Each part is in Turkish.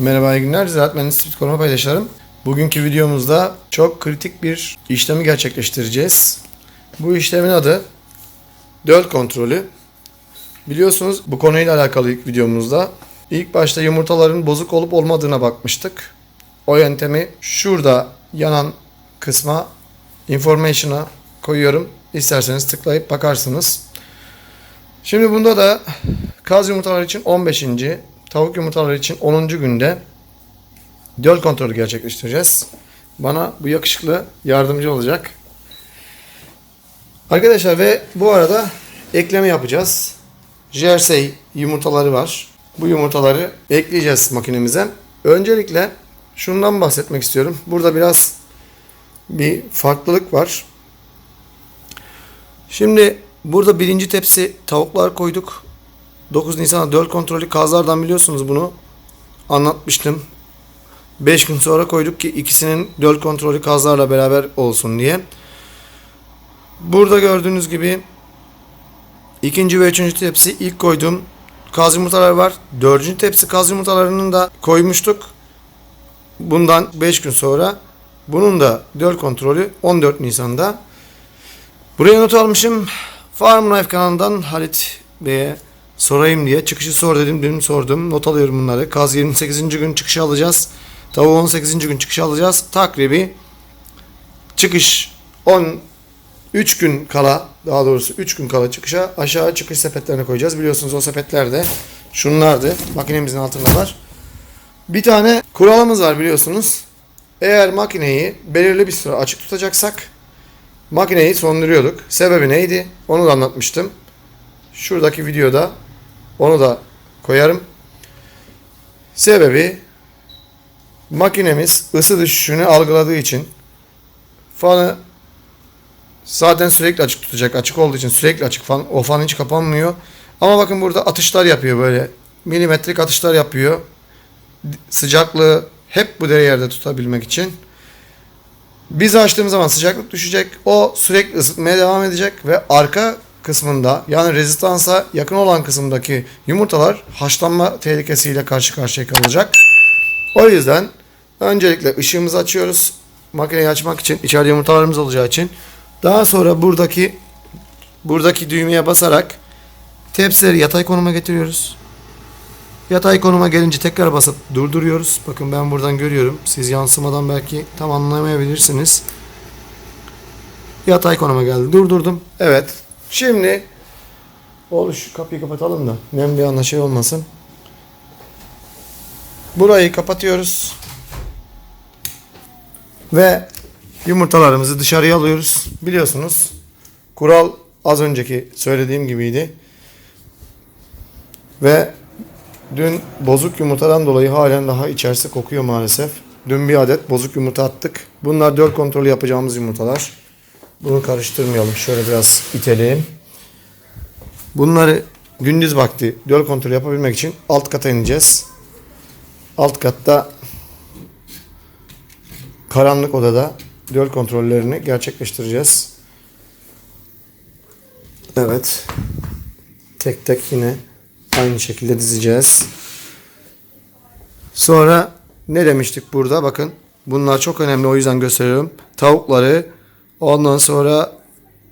Merhaba iyi günler. Ziraat Mühendisliği Koruma Paydaşlarım. Bugünkü videomuzda çok kritik bir işlemi gerçekleştireceğiz. Bu işlemin adı döl kontrolü. Biliyorsunuz bu konuyla alakalı ilk videomuzda ilk başta yumurtaların bozuk olup olmadığına bakmıştık. O yöntemi şurada yanan kısma information'a koyuyorum. İsterseniz tıklayıp bakarsınız. Şimdi bunda da kaz yumurtaları için 15. Tavuk yumurtaları için 10. günde döl kontrolü gerçekleştireceğiz. Bana bu yakışıklı yardımcı olacak. Arkadaşlar ve bu arada ekleme yapacağız. Jersey yumurtaları var. Bu yumurtaları ekleyeceğiz makinemize. Öncelikle şundan bahsetmek istiyorum. Burada biraz bir farklılık var. Şimdi burada birinci tepsi tavuklar koyduk. 9 Nisan'a döl kontrolü kazlardan biliyorsunuz bunu anlatmıştım. 5 gün sonra koyduk ki ikisinin döl kontrolü kazlarla beraber olsun diye. Burada gördüğünüz gibi ikinci ve üçüncü tepsi ilk koyduğum kaz yumurtaları var. Dördüncü tepsi kaz yumurtalarını da koymuştuk. Bundan 5 gün sonra bunun da döl kontrolü 14 Nisan'da. Buraya not almışım. Farm Life kanalından Halit Bey'e sorayım diye. Çıkışı sor dedim. Dün sordum. Not alıyorum bunları. Kaz 28. gün çıkışı alacağız. Tavuğu 18. gün çıkışı alacağız. Takribi çıkış 10 3 gün kala daha doğrusu 3 gün kala çıkışa aşağı çıkış sepetlerine koyacağız. Biliyorsunuz o sepetler de şunlardı. Makinemizin altında var. Bir tane kuralımız var biliyorsunuz. Eğer makineyi belirli bir süre açık tutacaksak makineyi sonduruyorduk. Sebebi neydi? Onu da anlatmıştım. Şuradaki videoda onu da koyarım. Sebebi makinemiz ısı düşüşünü algıladığı için fanı zaten sürekli açık tutacak. Açık olduğu için sürekli açık fan. O fan hiç kapanmıyor. Ama bakın burada atışlar yapıyor böyle. Milimetrik atışlar yapıyor. Sıcaklığı hep bu yerde tutabilmek için. Biz açtığımız zaman sıcaklık düşecek. O sürekli ısıtmaya devam edecek ve arka kısmında yani rezistansa yakın olan kısımdaki yumurtalar haşlanma tehlikesiyle karşı karşıya kalacak. O yüzden öncelikle ışığımızı açıyoruz. Makineyi açmak için içeride yumurtalarımız olacağı için. Daha sonra buradaki buradaki düğmeye basarak tepsileri yatay konuma getiriyoruz. Yatay konuma gelince tekrar basıp durduruyoruz. Bakın ben buradan görüyorum. Siz yansımadan belki tam anlamayabilirsiniz. Yatay konuma geldi. Durdurdum. Evet. Şimdi Oğlum şu kapıyı kapatalım da nem bir anda şey olmasın. Burayı kapatıyoruz. Ve yumurtalarımızı dışarıya alıyoruz. Biliyorsunuz kural az önceki söylediğim gibiydi. Ve dün bozuk yumurtadan dolayı halen daha içerisi kokuyor maalesef. Dün bir adet bozuk yumurta attık. Bunlar döl kontrolü yapacağımız yumurtalar. Bunu karıştırmayalım. Şöyle biraz iteleyeyim. Bunları gündüz vakti döl kontrolü yapabilmek için alt kata ineceğiz. Alt katta karanlık odada döl kontrollerini gerçekleştireceğiz. Evet. Tek tek yine aynı şekilde dizeceğiz. Sonra ne demiştik burada? Bakın bunlar çok önemli o yüzden gösteriyorum. Tavukları ondan sonra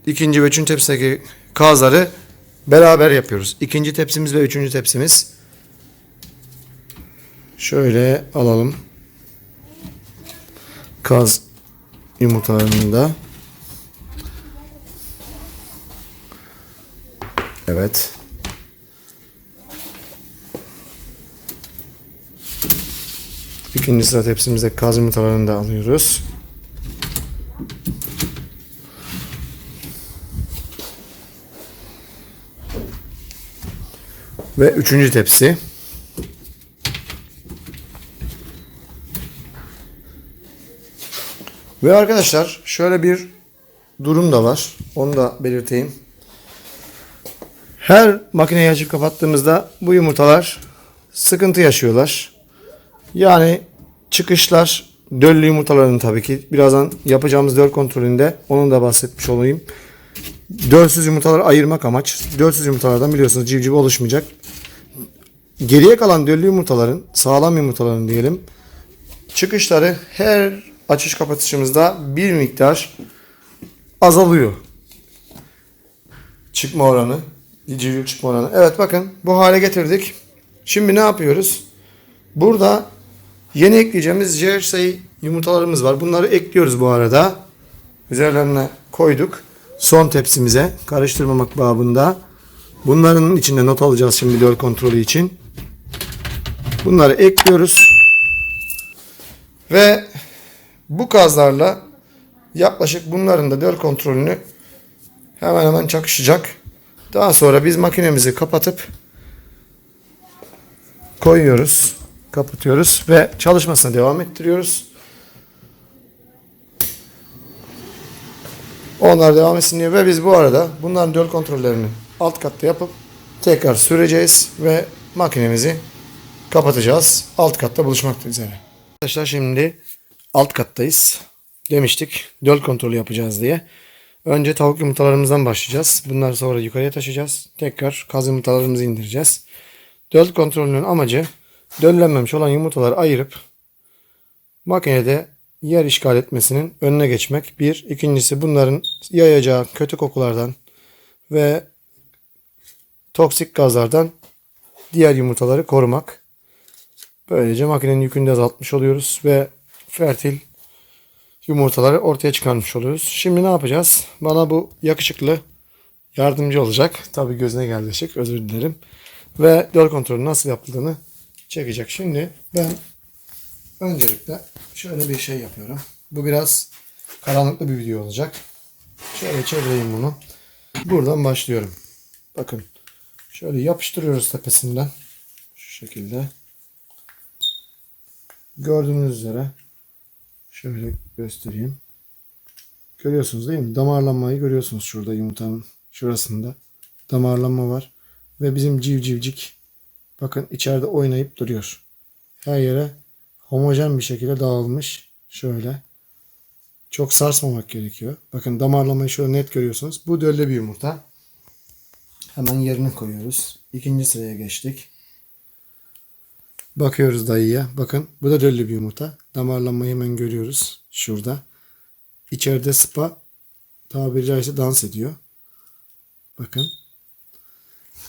ikinci ve üçüncü tepsideki kazları beraber yapıyoruz. İkinci tepsimiz ve üçüncü tepsimiz. Şöyle alalım. Kaz yumurtalarını da. Evet. İkinci sıra tepsimize kaz yumurtalarını da alıyoruz. Ve üçüncü tepsi. Ve arkadaşlar şöyle bir durum da var. Onu da belirteyim. Her makineyi açıp kapattığımızda bu yumurtalar sıkıntı yaşıyorlar. Yani çıkışlar döllü yumurtaların tabii ki. Birazdan yapacağımız döl kontrolünde onun da bahsetmiş olayım. Dölsüz yumurtaları ayırmak amaç. Dölsüz yumurtalardan biliyorsunuz civciv oluşmayacak. geriye kalan döllü yumurtaların, sağlam yumurtaların diyelim, çıkışları her açış kapatışımızda bir miktar azalıyor. Çıkma oranı, civciv çıkma oranı. Evet bakın bu hale getirdik. Şimdi ne yapıyoruz? Burada yeni ekleyeceğimiz jersey yumurtalarımız var. Bunları ekliyoruz bu arada. Üzerlerine koyduk. Son tepsimize karıştırmamak babında. Bunların içinde not alacağız şimdi döl kontrolü için. Bunları ekliyoruz. Ve bu kazlarla yaklaşık bunların da döl kontrolünü hemen hemen çakışacak. Daha sonra biz makinemizi kapatıp koyuyoruz. Kapatıyoruz ve çalışmasına devam ettiriyoruz. Onlar devam etsin diye ve biz bu arada bunların döl kontrollerini alt katta yapıp tekrar süreceğiz ve makinemizi kapatacağız. Alt katta buluşmak üzere. Arkadaşlar şimdi alt kattayız. Demiştik döl kontrolü yapacağız diye. Önce tavuk yumurtalarımızdan başlayacağız. Bunları sonra yukarıya taşıyacağız. Tekrar kaz yumurtalarımızı indireceğiz. Döl kontrolünün amacı döllenmemiş olan yumurtaları ayırıp makinede yer işgal etmesinin önüne geçmek. Bir. ikincisi bunların yayacağı kötü kokulardan ve toksik gazlardan diğer yumurtaları korumak. Böylece makinenin yükünü de azaltmış oluyoruz ve fertil yumurtaları ortaya çıkarmış oluyoruz. Şimdi ne yapacağız? Bana bu yakışıklı yardımcı olacak. Tabi gözüne geldi ışık özür dilerim. Ve döl kontrolü nasıl yapıldığını çekecek. Şimdi ben öncelikle şöyle bir şey yapıyorum. Bu biraz karanlıklı bir video olacak. Şöyle çevireyim bunu. Buradan başlıyorum. Bakın. Şöyle yapıştırıyoruz tepesinden. Şu şekilde. Gördüğünüz üzere şöyle göstereyim. Görüyorsunuz değil mi? Damarlanmayı görüyorsunuz şurada yumurtanın şurasında. Damarlanma var. Ve bizim civcivcik bakın içeride oynayıp duruyor. Her yere homojen bir şekilde dağılmış. Şöyle. Çok sarsmamak gerekiyor. Bakın damarlamayı şöyle net görüyorsunuz. Bu dölle bir yumurta. Hemen yerine koyuyoruz. İkinci sıraya geçtik. Bakıyoruz dayıya. Bakın bu da döllü bir yumurta. Damarlanmayı hemen görüyoruz. Şurada. İçeride spa tabiri caizse dans ediyor. Bakın.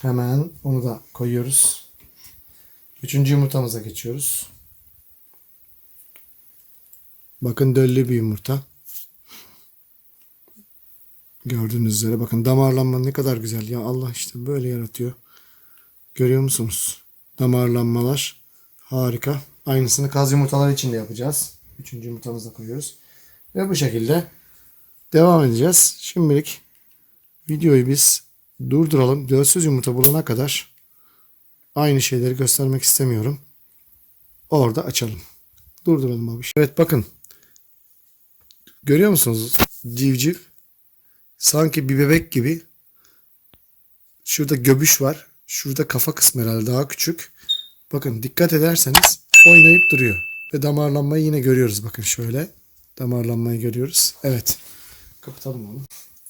Hemen onu da koyuyoruz. Üçüncü yumurtamıza geçiyoruz. Bakın döllü bir yumurta. Gördüğünüz üzere bakın damarlanma ne kadar güzel ya Allah işte böyle yaratıyor. Görüyor musunuz? Damarlanmalar harika. Aynısını kaz yumurtaları için de yapacağız. Üçüncü yumurtamızı da koyuyoruz. Ve bu şekilde devam edeceğiz. Şimdilik videoyu biz durduralım. Dölsüz yumurta bulana kadar aynı şeyleri göstermek istemiyorum. Orada açalım. Durduralım abi. Evet bakın. Görüyor musunuz? Civciv. Sanki bir bebek gibi. Şurada göbüş var. Şurada kafa kısmı herhalde daha küçük. Bakın dikkat ederseniz oynayıp duruyor. Ve damarlanmayı yine görüyoruz. Bakın şöyle. Damarlanmayı görüyoruz. Evet. Kapatalım onu.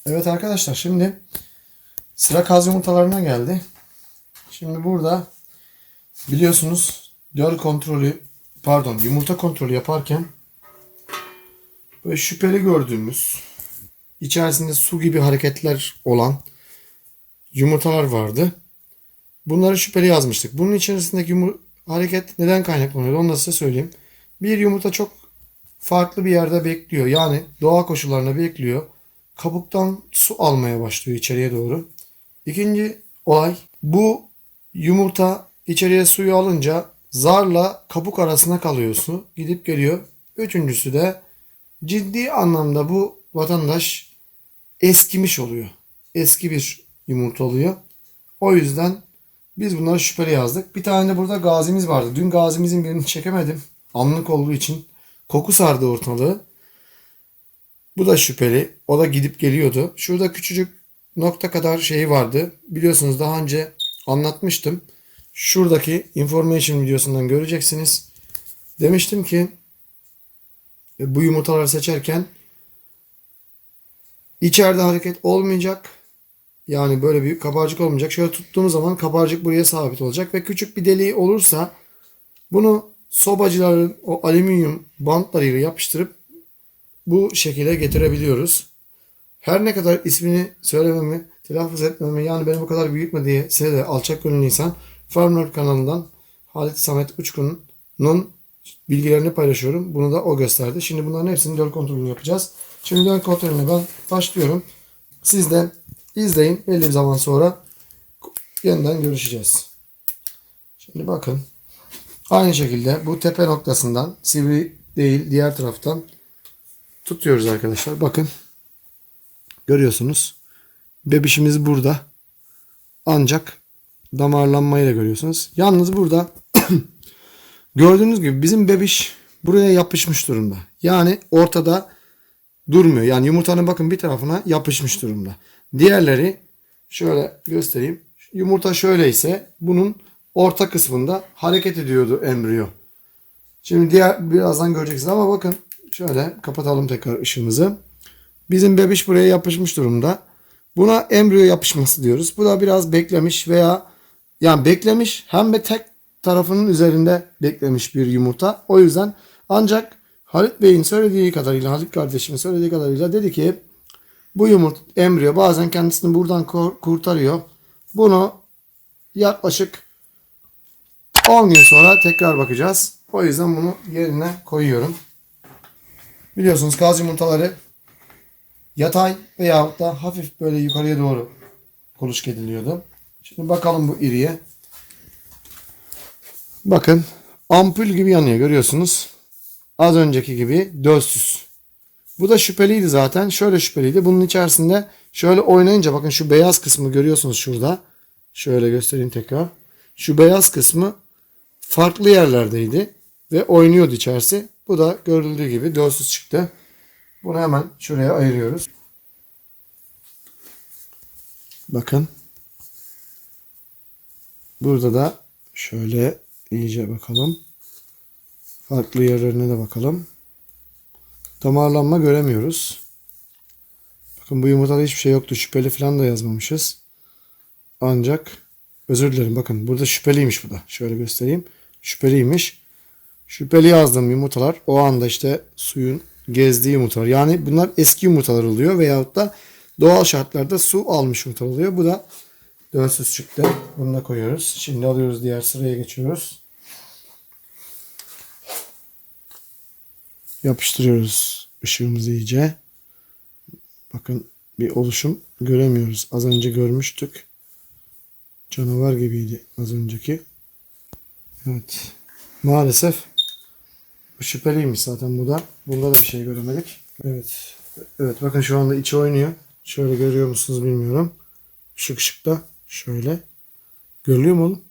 Evet arkadaşlar şimdi sıra kaz yumurtalarına geldi. Şimdi burada biliyorsunuz döl kontrolü pardon yumurta kontrolü yaparken böyle şüpheli gördüğümüz içerisinde su gibi hareketler olan yumurtalar vardı. Bunları şüpheli yazmıştık. Bunun içerisindeki yumur- hareket neden kaynaklanıyor onu da size söyleyeyim. Bir yumurta çok farklı bir yerde bekliyor. Yani doğa koşullarında bekliyor. Kabuktan su almaya başlıyor içeriye doğru. İkinci olay bu yumurta içeriye suyu alınca zarla kabuk arasına kalıyor su. Gidip geliyor. Üçüncüsü de ciddi anlamda bu vatandaş eskimiş oluyor. Eski bir yumurta oluyor. O yüzden biz bunları şüpheli yazdık. Bir tane de burada gazimiz vardı. Dün gazimizin birini çekemedim. Anlık olduğu için. Koku sardı ortalığı. Bu da şüpheli. O da gidip geliyordu. Şurada küçücük nokta kadar şey vardı. Biliyorsunuz daha önce anlatmıştım. Şuradaki information videosundan göreceksiniz. Demiştim ki bu yumurtaları seçerken içeride hareket olmayacak. Yani böyle bir kabarcık olmayacak. Şöyle tuttuğumuz zaman kabarcık buraya sabit olacak ve küçük bir deliği olursa bunu sobacıların o alüminyum bantlarıyla yapıştırıp bu şekilde getirebiliyoruz. Her ne kadar ismini söylememi, telaffuz etmemi yani beni bu kadar büyütme diye size de alçak gönüllüysen Farmer kanalından Halit Samet Uçkun'un bilgilerini paylaşıyorum. Bunu da o gösterdi. Şimdi bunların hepsini döl kontrolünü yapacağız. Şimdi döl kontrolüne ben başlıyorum. Siz de izleyin. Belli bir zaman sonra yeniden görüşeceğiz. Şimdi bakın. Aynı şekilde bu tepe noktasından sivri değil diğer taraftan tutuyoruz arkadaşlar. Bakın. Görüyorsunuz. Bebişimiz burada. Ancak damarlanmayı da görüyorsunuz. Yalnız burada gördüğünüz gibi bizim bebiş buraya yapışmış durumda. Yani ortada durmuyor. Yani yumurtanın bakın bir tarafına yapışmış durumda. Diğerleri şöyle göstereyim. Yumurta şöyle ise bunun orta kısmında hareket ediyordu embriyo. Şimdi diğer birazdan göreceksiniz ama bakın şöyle kapatalım tekrar ışığımızı. Bizim bebiş buraya yapışmış durumda. Buna embriyo yapışması diyoruz. Bu da biraz beklemiş veya yani beklemiş hem de tek tarafının üzerinde beklemiş bir yumurta. O yüzden ancak Halit Bey'in söylediği kadarıyla, Halit kardeşimin söylediği kadarıyla dedi ki bu yumurta embriyo bazen kendisini buradan kurtarıyor. Bunu yaklaşık 10 gün sonra tekrar bakacağız. O yüzden bunu yerine koyuyorum. Biliyorsunuz kaz yumurtaları yatay veyahut da hafif böyle yukarıya doğru kuluçk ediliyordu. Şimdi bakalım bu iriye. Bakın ampul gibi yanıyor görüyorsunuz. Az önceki gibi dölsüz. Bu da şüpheliydi zaten. Şöyle şüpheliydi. Bunun içerisinde şöyle oynayınca bakın şu beyaz kısmı görüyorsunuz şurada. Şöyle göstereyim tekrar. Şu beyaz kısmı farklı yerlerdeydi ve oynuyordu içerisi. Bu da görüldüğü gibi dölsüz çıktı. Bunu hemen şuraya ayırıyoruz. Bakın. Burada da şöyle iyice bakalım. Farklı yerlerine de bakalım. Damarlanma göremiyoruz. Bakın bu yumurtada hiçbir şey yoktu. Şüpheli falan da yazmamışız. Ancak özür dilerim bakın burada şüpheliymiş bu da. Şöyle göstereyim. Şüpheliymiş. Şüpheli yazdığım yumurtalar o anda işte suyun gezdiği yumurtalar. Yani bunlar eski yumurtalar oluyor veyahut da doğal şartlarda su almış yumurta oluyor. Bu da dönsüz çıktı. Bunu da koyuyoruz. Şimdi alıyoruz diğer sıraya geçiyoruz. Yapıştırıyoruz ışığımızı iyice. Bakın bir oluşum göremiyoruz. Az önce görmüştük. Canavar gibiydi az önceki. Evet. Maalesef bu şüpheliymiş zaten bu da. Bunda da bir şey göremedik. Evet. Evet bakın şu anda içi oynuyor. Şöyle görüyor musunuz bilmiyorum. Işık ışıkta şöyle. Görülüyor mu oğlum?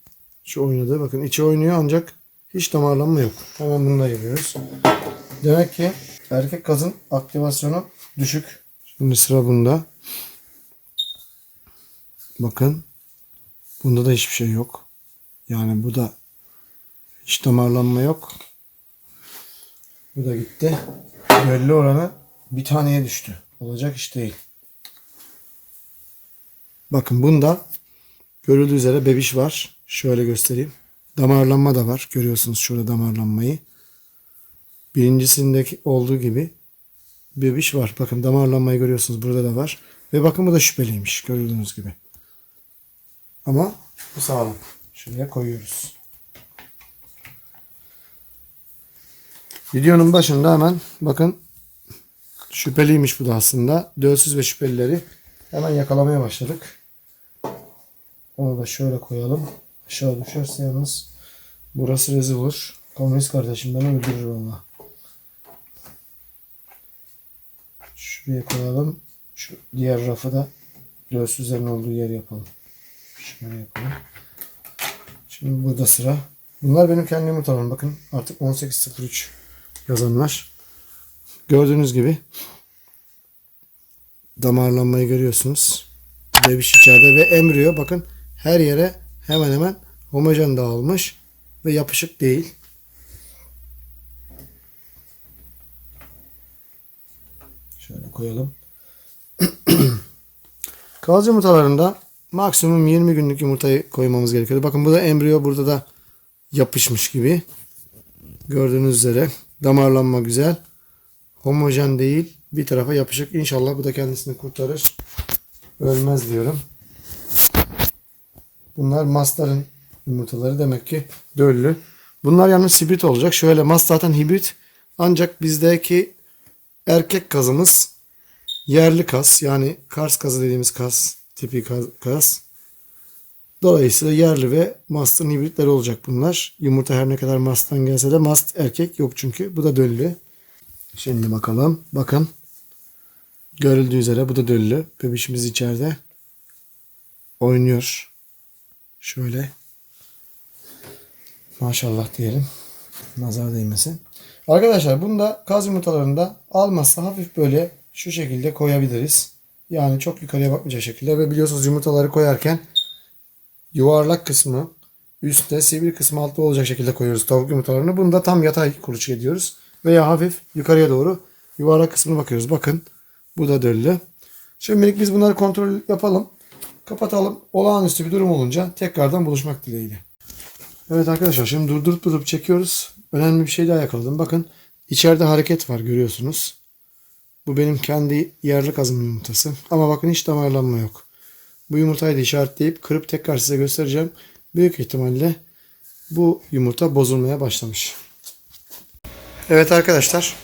Şu oynadı. Bakın içi oynuyor ancak hiç damarlanma yok. Hemen bunu da yapıyoruz. Demek ki erkek kazın aktivasyonu düşük. Şimdi sıra bunda. Bakın. Bunda da hiçbir şey yok. Yani bu da hiç damarlanma yok. Bu da gitti. Belli oranı bir taneye düştü. Olacak iş değil. Bakın bunda görüldüğü üzere bebiş var. Şöyle göstereyim. Damarlanma da var. Görüyorsunuz şurada damarlanmayı. Birincisindeki olduğu gibi bebiş var. Bakın damarlanmayı görüyorsunuz. Burada da var. Ve bakın bu da şüpheliymiş. Gördüğünüz gibi. Ama bu sağlam. Şuraya koyuyoruz. Videonun başında hemen bakın şüpheliymiş bu da aslında. Dölsüz ve şüphelileri hemen yakalamaya başladık. Onu da şöyle koyalım. Aşağı düşerse yalnız burası rezil olur. Komünist kardeşim beni öldürür valla. Şuraya koyalım. Şu diğer rafı da dölsüzlerin olduğu yer yapalım. Şöyle yapalım. Şimdi burada sıra. Bunlar benim kendi yumurtalarım. Bakın artık 18.03 yazanlar. Gördüğünüz gibi damarlanmayı görüyorsunuz. Bebiş içeride ve embriyo bakın her yere hemen hemen homojen dağılmış ve yapışık değil. Şöyle koyalım. Kaz yumurtalarında maksimum 20 günlük yumurtayı koymamız gerekiyor. Bakın bu da embriyo burada da yapışmış gibi. Gördüğünüz üzere damarlanma güzel. Homojen değil. Bir tarafa yapışık. İnşallah bu da kendisini kurtarır. Ölmez diyorum. Bunlar masların yumurtaları demek ki döllü. Bunlar yalnız hibrit olacak. Şöyle mas zaten hibrit. Ancak bizdeki erkek kazımız yerli kas. Yani Kars kazı dediğimiz kas. Tipi kas. Dolayısıyla yerli ve mastın hibritleri olacak bunlar. Yumurta her ne kadar masttan gelse de mast erkek yok çünkü. Bu da döllü. Şimdi bakalım. Bakın. Görüldüğü üzere bu da döllü. Bebişimiz içeride oynuyor. Şöyle. Maşallah diyelim. Nazar değmesin. Arkadaşlar bunda kaz yumurtalarında almazsa hafif böyle şu şekilde koyabiliriz. Yani çok yukarıya bakmayacak şekilde ve biliyorsunuz yumurtaları koyarken yuvarlak kısmı üstte sivri kısmı altta olacak şekilde koyuyoruz tavuk yumurtalarını. Bunu da tam yatay kuluçka ediyoruz. Veya hafif yukarıya doğru yuvarlak kısmına bakıyoruz. Bakın bu da döllü. Şimdilik biz bunları kontrol yapalım. Kapatalım. Olağanüstü bir durum olunca tekrardan buluşmak dileğiyle. Evet arkadaşlar şimdi durdurup durdurup çekiyoruz. Önemli bir şey daha yakaladım. Bakın içeride hareket var görüyorsunuz. Bu benim kendi yerli kazım yumurtası. Ama bakın hiç damarlanma yok. Bu yumurtayı da işaretleyip kırıp tekrar size göstereceğim. Büyük ihtimalle bu yumurta bozulmaya başlamış. Evet arkadaşlar.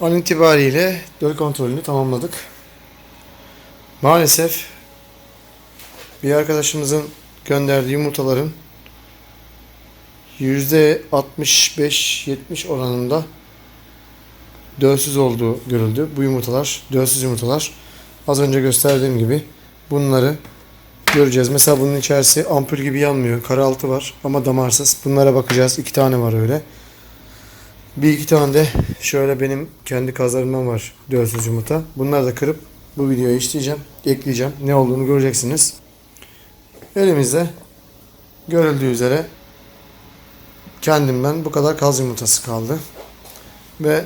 An itibariyle döl kontrolünü tamamladık. Maalesef bir arkadaşımızın gönderdiği yumurtaların %65-70 oranında dölsüz olduğu görüldü. Bu yumurtalar, dölsüz yumurtalar. Az önce gösterdiğim gibi bunları göreceğiz. Mesela bunun içerisi ampul gibi yanmıyor. Kara altı var ama damarsız. Bunlara bakacağız. İki tane var öyle. Bir iki tane de şöyle benim kendi kazlarımdan var dölsüz yumurta. Bunları da kırıp bu videoya işleyeceğim. Ekleyeceğim. Ne olduğunu göreceksiniz. Elimizde görüldüğü üzere kendimden bu kadar kaz yumurtası kaldı. Ve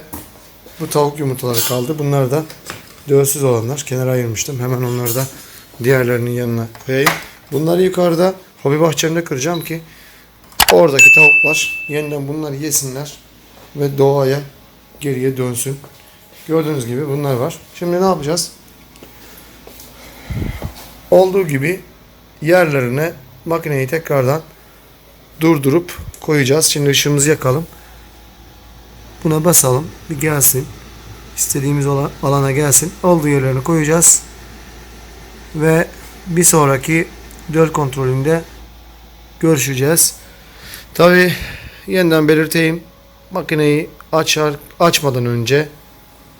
bu tavuk yumurtaları kaldı. Bunlar da dölsüz olanlar. Kenara ayırmıştım. Hemen onları da diğerlerinin yanına koyayım. Bunları yukarıda hobi bahçemde kıracağım ki oradaki tavuklar yeniden bunları yesinler ve doğaya geriye dönsün. Gördüğünüz gibi bunlar var. Şimdi ne yapacağız? Olduğu gibi yerlerine makineyi tekrardan durdurup koyacağız. Şimdi ışığımızı yakalım. Buna basalım. Bir gelsin. İstediğimiz alana gelsin. Olduğu yerlerine koyacağız. Ve bir sonraki döl kontrolünde görüşeceğiz. Tabi yeniden belirteyim. Makineyi açar açmadan önce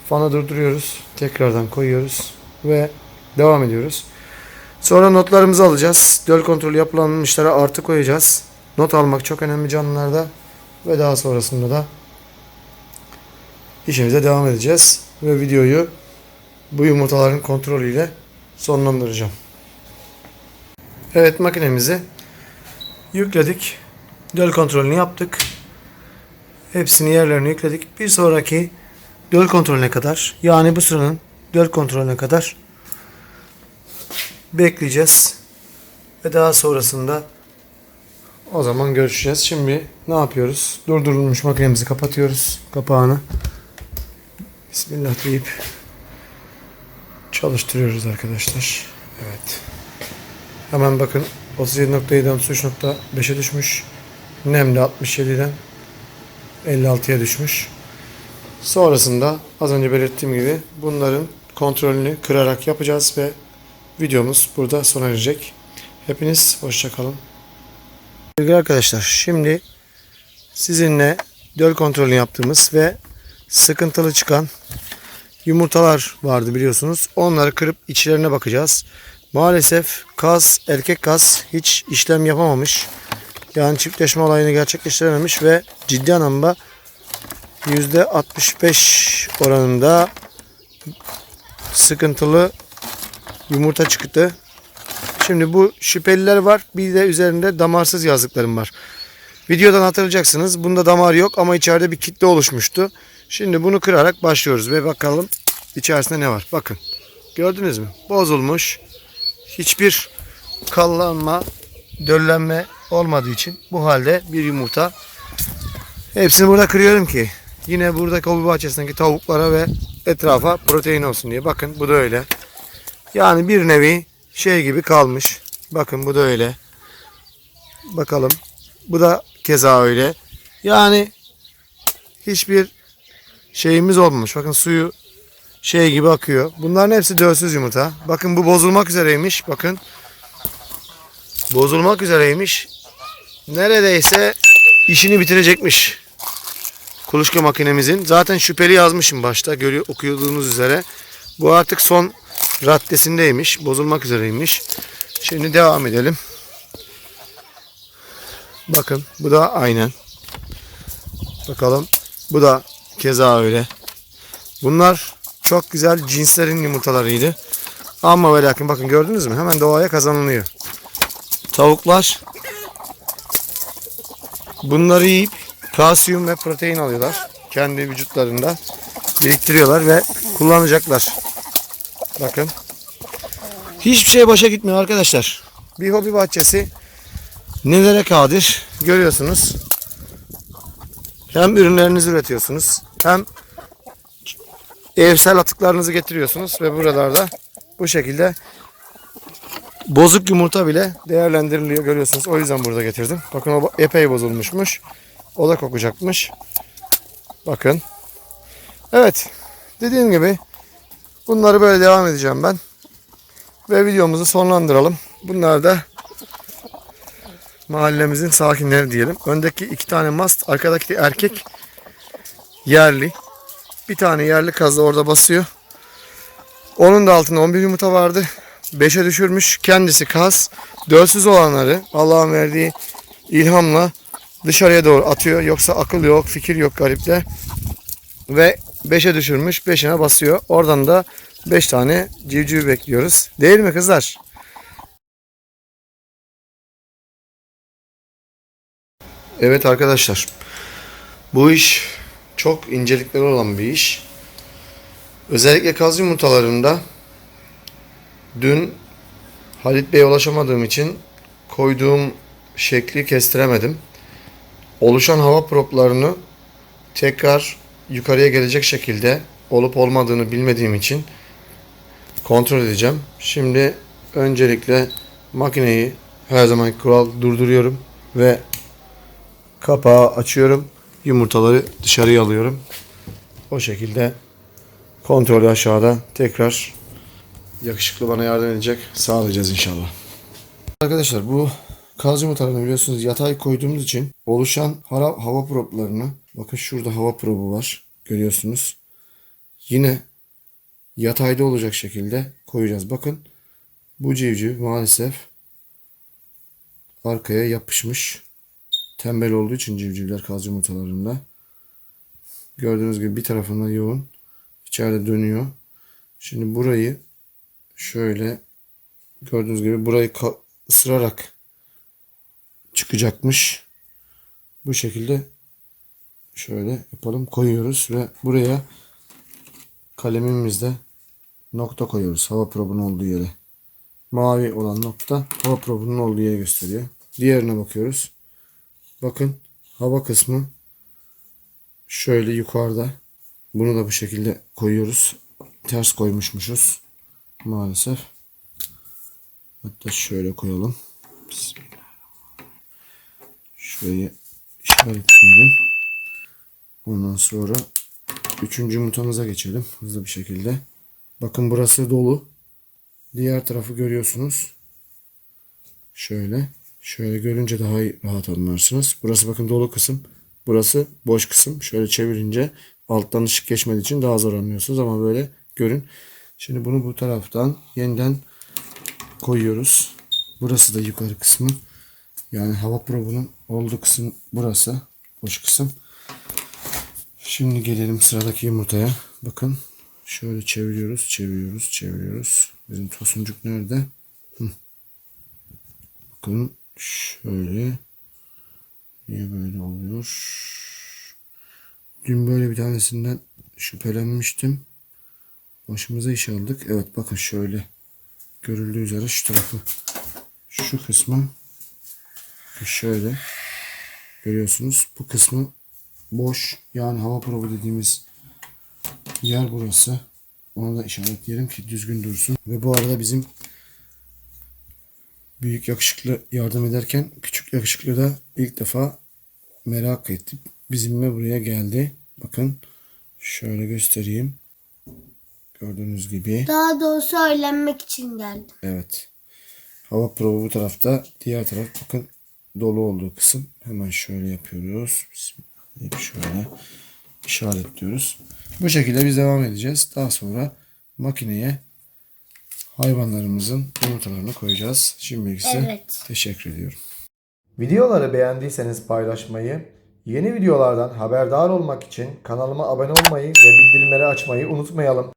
fanı durduruyoruz. Tekrardan koyuyoruz ve devam ediyoruz. Sonra notlarımızı alacağız. Döl kontrolü yapılanmışlara artı koyacağız. Not almak çok önemli canlılarda. Ve daha sonrasında da işimize devam edeceğiz. Ve videoyu bu yumurtaların kontrolüyle sonlandıracağım. Evet makinemizi yükledik. Döl kontrolünü yaptık. Hepsini yerlerine yükledik. Bir sonraki döl kontrolüne kadar yani bu sıranın döl kontrolüne kadar bekleyeceğiz. Ve daha sonrasında o zaman görüşeceğiz. Şimdi ne yapıyoruz? Durdurulmuş makinemizi kapatıyoruz. Kapağını. Bismillah deyip çalıştırıyoruz arkadaşlar. Evet. Hemen bakın 37.7'den 33.5'e düşmüş. Nem de 67'den 56'ya düşmüş. Sonrasında az önce belirttiğim gibi bunların kontrolünü kırarak yapacağız ve videomuz burada sona erecek. Hepiniz hoşçakalın. Sevgili arkadaşlar şimdi sizinle döl kontrolünü yaptığımız ve sıkıntılı çıkan yumurtalar vardı biliyorsunuz. Onları kırıp içlerine bakacağız. Maalesef kas, erkek kas hiç işlem yapamamış. Yani çiftleşme olayını gerçekleştirememiş ve ciddi anlamda %65 oranında sıkıntılı yumurta çıktı. Şimdi bu şüpheliler var. Bir de üzerinde damarsız yazdıklarım var. Videodan hatırlayacaksınız. Bunda damar yok ama içeride bir kitle oluşmuştu. Şimdi bunu kırarak başlıyoruz ve bakalım içerisinde ne var. Bakın. Gördünüz mü? Bozulmuş. hiçbir kallanma, döllenme olmadığı için bu halde bir yumurta. Hepsini burada kırıyorum ki yine buradaki hobi bahçesindeki tavuklara ve etrafa protein olsun diye. Bakın bu da öyle. Yani bir nevi şey gibi kalmış. Bakın bu da öyle. Bakalım. Bu da keza öyle. Yani hiçbir şeyimiz olmamış. Bakın suyu şey gibi akıyor. Bunların hepsi dölsüz yumurta. Bakın bu bozulmak üzereymiş. Bakın. Bozulmak üzereymiş. Neredeyse işini bitirecekmiş. Kuluçka makinemizin. Zaten şüpheli yazmışım başta. Görüyor, okuduğunuz üzere. Bu artık son raddesindeymiş. Bozulmak üzereymiş. Şimdi devam edelim. Bakın bu da aynen. Bakalım. Bu da keza öyle. Bunlar çok güzel cinslerin yumurtalarıydı. Ama ve lakin bakın gördünüz mü? Hemen doğaya kazanılıyor. Tavuklar bunları yiyip kalsiyum ve protein alıyorlar. Kendi vücutlarında biriktiriyorlar ve kullanacaklar. Bakın. Hiçbir şey başa gitmiyor arkadaşlar. Bir hobi bahçesi nelere kadir görüyorsunuz. Hem ürünlerinizi üretiyorsunuz hem evsel atıklarınızı getiriyorsunuz ve buralarda bu şekilde bozuk yumurta bile değerlendiriliyor görüyorsunuz. O yüzden burada getirdim. Bakın o epey bozulmuşmuş. O da kokacakmış. Bakın. Evet. Dediğim gibi bunları böyle devam edeceğim ben. Ve videomuzu sonlandıralım. Bunlar da mahallemizin sakinleri diyelim. Öndeki iki tane mast, arkadaki erkek yerli. Bir tane yerli kaz da orada basıyor. Onun da altında 11 yumurta vardı. 5'e düşürmüş. Kendisi kaz. Dölsüz olanları Allah'ın verdiği ilhamla dışarıya doğru atıyor. Yoksa akıl yok, fikir yok garipte. Ve 5'e düşürmüş. 5'ine basıyor. Oradan da 5 tane civciv bekliyoruz. Değil mi kızlar? Evet arkadaşlar. Bu iş çok incelikleri olan bir iş. Özellikle kaz yumurtalarında dün Halit Bey'e ulaşamadığım için koyduğum şekli kestiremedim. Oluşan hava proplarını tekrar yukarıya gelecek şekilde olup olmadığını bilmediğim için kontrol edeceğim. Şimdi öncelikle makineyi her zaman kural durduruyorum ve kapağı açıyorum. Yumurtaları dışarıya alıyorum. O şekilde kontrolü aşağıda tekrar yakışıklı bana yardım edecek sağlayacağız inşallah. Arkadaşlar bu kaz yumurtalarını biliyorsunuz yatay koyduğumuz için oluşan hava proplarını bakın şurada hava probu var görüyorsunuz. Yine yatayda olacak şekilde koyacağız. Bakın bu civciv maalesef arkaya yapışmış. Tembel olduğu için civcivler kaz yumurtalarında. Gördüğünüz gibi bir tarafından yoğun. içeride dönüyor. Şimdi burayı şöyle gördüğünüz gibi burayı ısırarak çıkacakmış. Bu şekilde şöyle yapalım koyuyoruz ve buraya kalemimizle nokta koyuyoruz hava probunun olduğu yere. Mavi olan nokta hava probunun olduğu yere gösteriyor. Diğerine bakıyoruz. Bakın hava kısmı şöyle yukarıda. Bunu da bu şekilde koyuyoruz. Ters koymuşmuşuz. Maalesef. Hatta şöyle koyalım. Şurayı işaretleyelim. Ondan sonra üçüncü yumurtamıza geçelim. Hızlı bir şekilde. Bakın burası dolu. Diğer tarafı görüyorsunuz. Şöyle. Şöyle görünce daha rahat anlarsınız. Burası bakın dolu kısım. Burası boş kısım. Şöyle çevirince alttan ışık geçmediği için daha zor anlıyorsunuz ama böyle görün. Şimdi bunu bu taraftan yeniden koyuyoruz. Burası da yukarı kısmı. Yani hava probunun olduğu kısım burası. Boş kısım. Şimdi gelelim sıradaki yumurtaya. Bakın şöyle çeviriyoruz, çeviriyoruz, çeviriyoruz. Bizim tosuncuk nerede? Hı. Bakın şöyle. Niye böyle oluyor? Dün böyle bir tanesinden şüphelenmiştim. Başımıza iş aldık. Evet bakın şöyle. görüldüğü üzere şu tarafı şu kısmı şöyle görüyorsunuz. Bu kısmı boş yani hava probu dediğimiz yer burası. Onu da işaretleyelim ki düzgün dursun. Ve bu arada bizim büyük yakışıklı yardım ederken küçük yakışıklı da ilk defa merak etti. Bizimle buraya geldi. Bakın şöyle göstereyim. Gördüğünüz gibi. Daha doğrusu öğrenmek için geldim. Evet. Hava probu bu tarafta. Diğer taraf bakın dolu olduğu kısım. Hemen şöyle yapıyoruz. Bismillah şöyle işaretliyoruz. Bu şekilde biz devam edeceğiz. Daha sonra makineye hayvanlarımızın yumurtalarını koyacağız. Şimdilik size Evet. teşekkür ediyorum. Videoları beğendiyseniz paylaşmayı, yeni videolardan haberdar olmak için kanalıma abone olmayı ve bildirimleri açmayı unutmayalım.